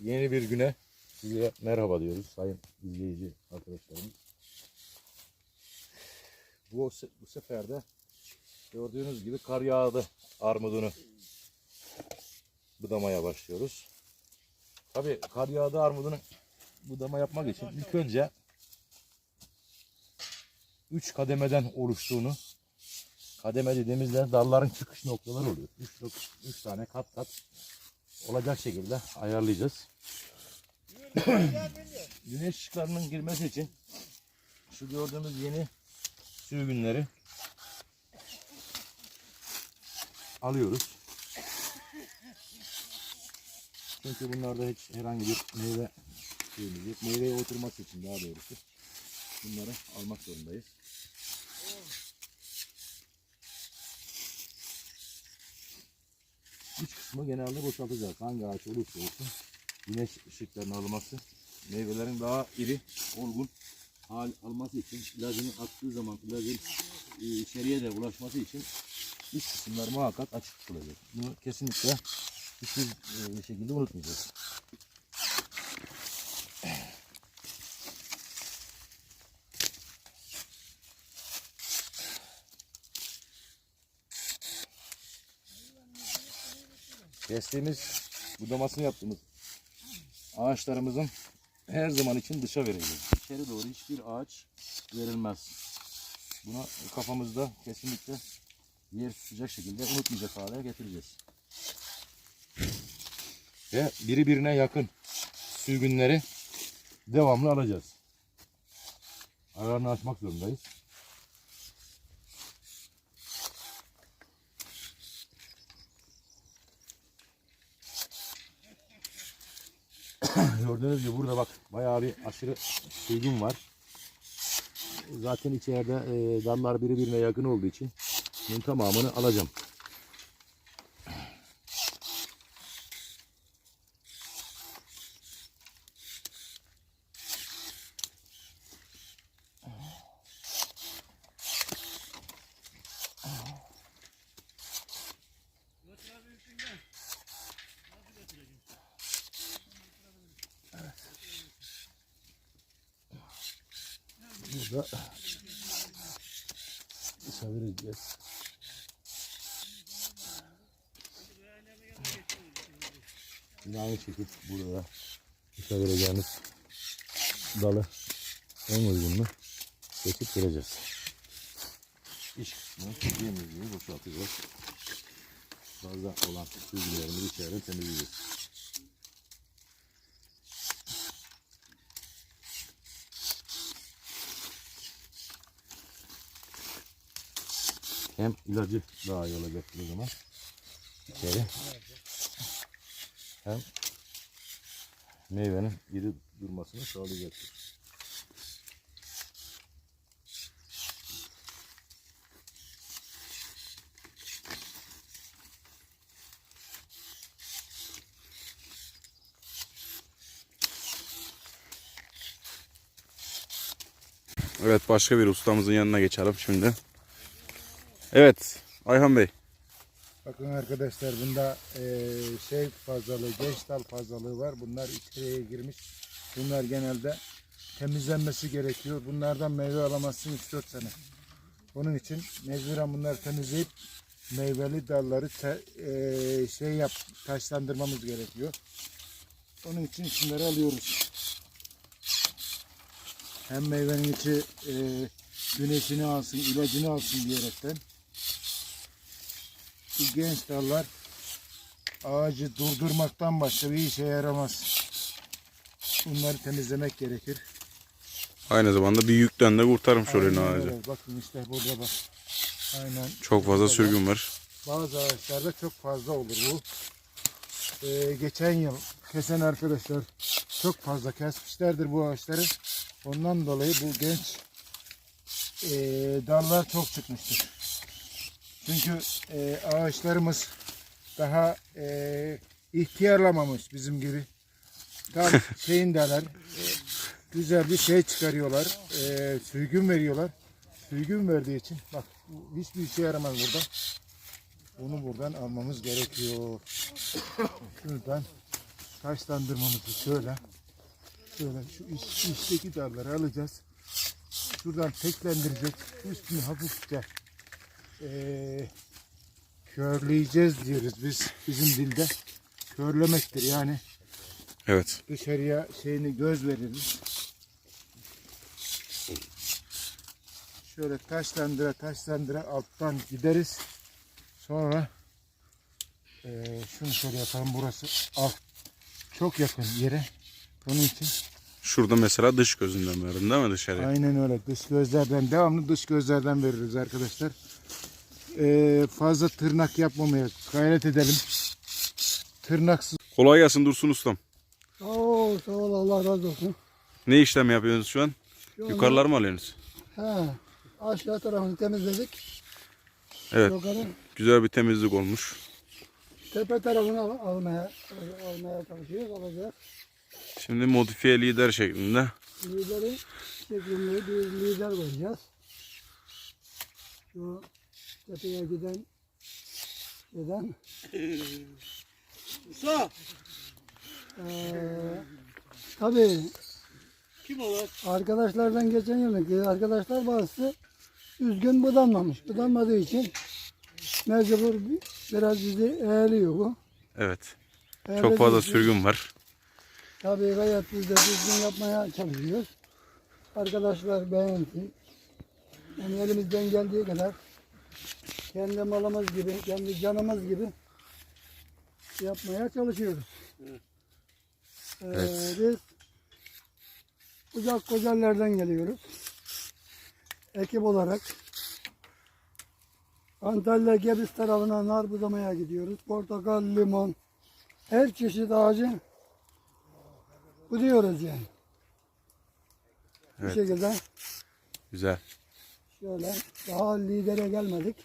yeni bir güne size merhaba diyoruz sayın izleyici arkadaşlarımız. Bu, bu sefer de gördüğünüz gibi kar yağdı armudunu budamaya başlıyoruz. Tabi kar yağdı armudunu budama yapmak için ilk önce 3 kademeden oluştuğunu kademe dediğimizde dalların çıkış noktaları oluyor. 3 tane kat kat olacak şekilde ayarlayacağız. Güneş ışıklarının girmesi için şu gördüğümüz yeni sürgünleri alıyoruz. Çünkü bunlarda hiç herhangi bir meyve şeyimiz yok. Meyveye oturması için daha doğrusu bunları almak zorundayız. İç kısmı genelde boşaltacağız. Hangi ağaç olursa olsun güneş ışıklarının alması meyvelerin daha iri, olgun hal alması için ilacını attığı zaman ilacın e, içeriye de ulaşması için iç kısımlar muhakkak açık tutulacak. Bunu kesinlikle hiçbir e, şekilde unutmayacağız. Kestiğimiz, budamasını yaptığımız ağaçlarımızın her zaman için dışa vereceğiz. İçeri doğru hiçbir ağaç verilmez. Bunu kafamızda kesinlikle yer tutacak şekilde unutmayacak hale getireceğiz. Ve biri birine yakın sürgünleri devamlı alacağız. Aralarını açmak zorundayız. Gördüğünüz gibi burada bak bayağı bir aşırı sürgün var. Zaten içeride e, dallar birbirine yakın olduğu için bunun tamamını alacağım. Burada çevireceğiz. Yine aynı şekilde burada çevireceğimiz dalı en uygununu seçip vereceğiz. İş kısmını gibi boşaltacağız. Fazla olan sürgülerimizi içeriden temizleyeceğiz. Hem ilacı daha iyi olacak o zaman. İçeri. Hem meyvenin iri durmasını sağlayacaktır. Evet başka bir ustamızın yanına geçelim şimdi. Evet Ayhan Bey. Bakın arkadaşlar bunda eee, şey fazlalığı, genç dal fazlalığı var. Bunlar içeriye girmiş. Bunlar genelde temizlenmesi gerekiyor. Bunlardan meyve alamazsın 3-4 sene. Onun için mecburen bunları temizleyip meyveli dalları te- eee, şey yap, taşlandırmamız gerekiyor. Onun için şunları alıyoruz. Hem meyvenin içi eee, güneşini alsın, ilacını alsın diyerekten bu genç dallar ağacı durdurmaktan başka bir işe yaramaz. Bunları temizlemek gerekir. Aynı zamanda bir yükten de kurtarmış oluyor ağacı. öyle. Bakın işte burada bak. Aynen. Çok fazla sürgün var. Bazı ağaçlarda çok fazla olur bu. Ee, geçen yıl kesen arkadaşlar çok fazla kesmişlerdir bu ağaçları. Ondan dolayı bu genç ee, dallar çok çıkmıştır. Çünkü ee, ağaçlarımız daha ee, ihtiyarlamamış bizim gibi. Tam şeyindeler. ee, güzel bir şey çıkarıyorlar. ee, sürgün veriyorlar. Sürgün verdiği için bak hiçbir işe yaramaz burada. Bunu buradan almamız gerekiyor. Şuradan taşlandırmamızı şöyle şöyle şu iç, içteki dalları alacağız. Şuradan teklendirecek. Üstünü hafifçe eee körleyeceğiz diyoruz biz bizim dilde. Körlemektir yani Evet. dışarıya şeyini göz veririz. Şöyle taşlandıra taşlandıra alttan gideriz. Sonra eee şunu şöyle yapalım. Burası alt. Çok yakın yere. Bunun için Şurada mesela dış gözünden verin değil mi dışarıya? aynen öyle. Dış gözlerden devamlı dış gözlerden veririz arkadaşlar. Eee, fazla tırnak yapmamaya gayret edelim. Tırnaksız Kolay gelsin Dursun Ustam. Oo, sağ ol Allah razı olsun. Ne işlem yapıyorsunuz şu an? Şu anda- Yukarılar mı alıyorsunuz? He, aşağı tarafını temizledik. Evet. Yukarı Güzel bir temizlik olmuş. tepe tarafını al- almaya almaya çalışıyoruz. Alacağız. Şimdi modifiye lider şeklinde. Lideri şeklinde bir lider koyacağız. Şu tepeye giden giden Musa eee tabii kim olur? arkadaşlardan geçen yılki arkadaşlar bazısı üzgün budanmamış. Budanmadığı için mecbur bir- biraz bizi eğliyor bu. Evet. Çok fazla için- sürgün var. Tabii gayet biz de düzgün yapmaya çalışıyoruz. Arkadaşlar beğensin. Yani elimizden geldiği kadar kendi malımız gibi, kendi canımız gibi yapmaya çalışıyoruz. Ee, Evet. Biz uzak kocalardan geliyoruz. Ekip olarak Antalya Gebis tarafına nar budamaya gidiyoruz. Portakal, limon, her çeşit ağacı buduyoruz yani. Evet. Bu şekilde Güzel. Şöyle daha lidere gelmedik.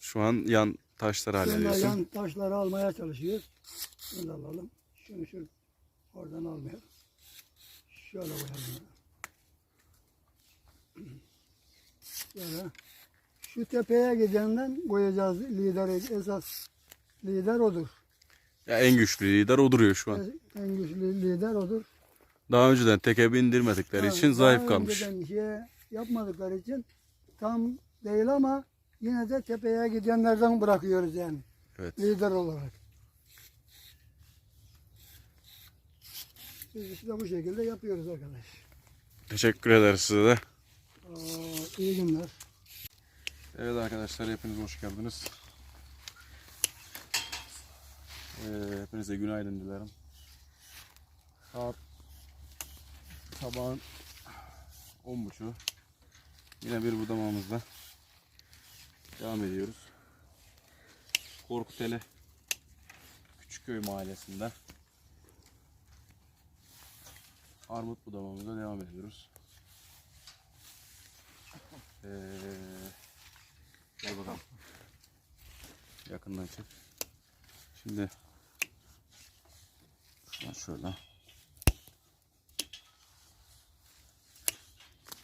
Şu an yan taşları Şunlar hallediyorsun. yan taşları almaya çalışıyoruz. Şunu da alalım. Şunu şu oradan almayalım. Şöyle koyalım. Şöyle. Şu tepeye gidenden koyacağız lideri. Esas lider odur. Ya en güçlü lider o duruyor şu an. En güçlü lider odur. Daha önceden teke bindirmedikleri için zayıf kalmış. önceden Şey yapmadıkları için tam değil ama yine de tepeye gidenlerden bırakıyoruz yani Evet. lider olarak. Biz işte bu şekilde yapıyoruz arkadaş. Teşekkür ederiz size de. Aa, iyi günler. Evet arkadaşlar hepiniz hoş geldiniz. Ee, hepinize günaydın dilerim. Saat sabahın 10.30 Yine bir budamamızda devam ediyoruz. Korkuteli Küçükköy mahallesinde armut budamamıza devam ediyoruz. Ee, Gel bakalım. Yakından çek. Şimdi şuradan şöyle.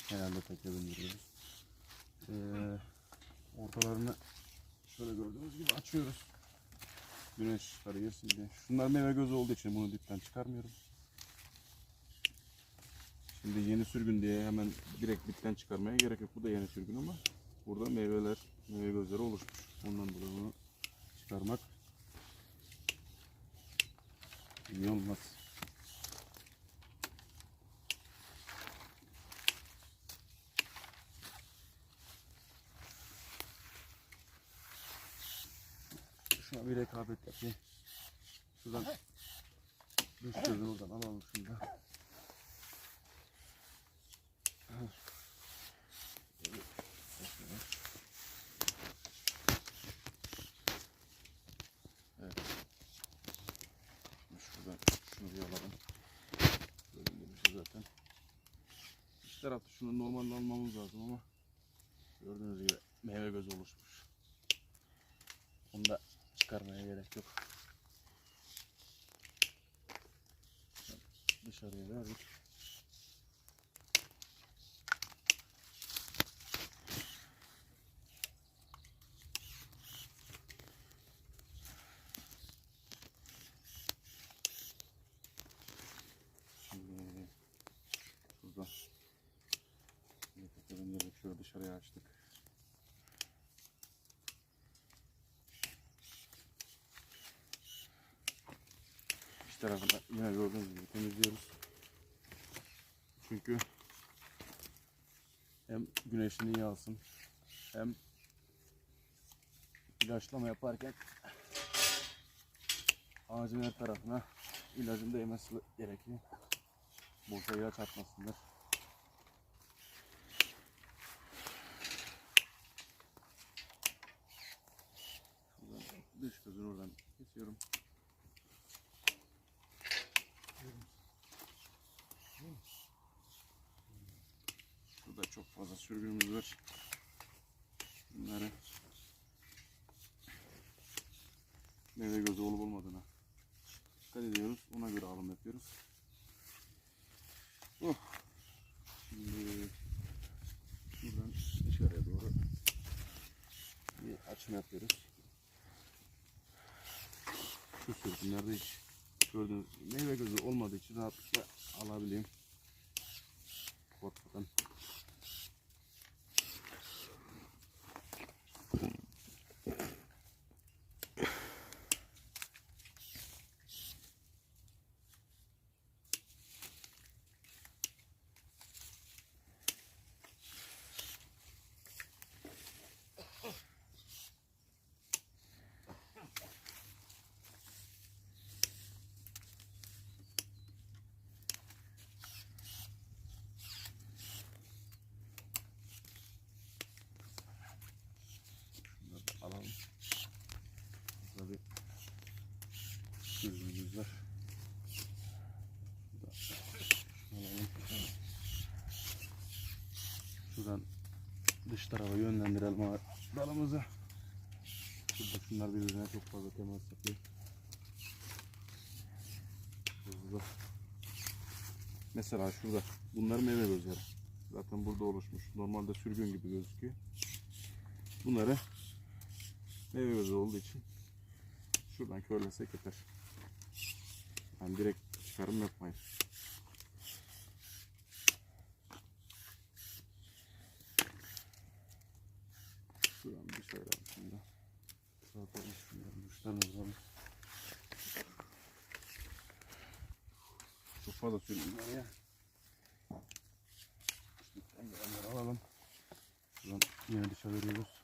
Herhalde tekrar indiriyoruz. Ee, ortalarını şöyle gördüğünüz gibi açıyoruz. Güneş ışıkları girsin. Şunlar meyve gözü olduğu için bunu dipten çıkarmıyorum. Şimdi yeni sürgün diye hemen direkt dipten çıkarmaya gerek yok. Bu da yeni sürgün ama burada meyveler, meyve gözleri oluşmuş. Ondan dolayı bunu çıkarmak iyi olmaz. Şuna bir rekabet yapayım. Şuradan düş gözünü oradan alalım şunu da. Şuradan şunu bir alalım. Bölümlemişiz zaten. İç tarafta şunu normalde almamız lazım ama gördüğünüz gibi meyve gözü oluşmuş çıkarmaya gerek yok. Dışarıya verdik. Şimdi şurada. Nefeslerini direkt şöyle dışarıya açtık. Dış tarafını yine gördüğünüz gibi temizliyoruz. Çünkü hem güneşini iyi alsın hem ilaçlama yaparken ağacın her tarafına ilacın değmesi gerekiyor. Boşa ilaç atmasınlar. Şuradan dış gözünü oradan kesiyorum. Şurada çok sürgünümüz var. Bunları meyve gözü olup olmadığına dikkat ediyoruz. Ona göre alım yapıyoruz. Oh. Şimdi şuradan dışarıya doğru bir açım yapıyoruz. Şu sürgünlerde hiç gördüğünüz meyve gözü olmadığı için rahatlıkla alabileyim. Korkmadan. Mm-hmm. Tarafa yönlendirelim ama dalımızı. Şurada şunlar birbirine çok fazla temas yapıyor. Mesela şurada. Bunlar meyve gözleri. Zaten burada oluşmuş. Normalde sürgün gibi gözüküyor. Bunları meyve gözü olduğu için şuradan körlesek yeter. Yani direkt çıkarım yapmayın. Şuradan bir şey alalım şimdi. Zaten uçlarını alalım. Çok fazla var ya. Gelenleri alalım. Şuradan yine dışa veriyoruz.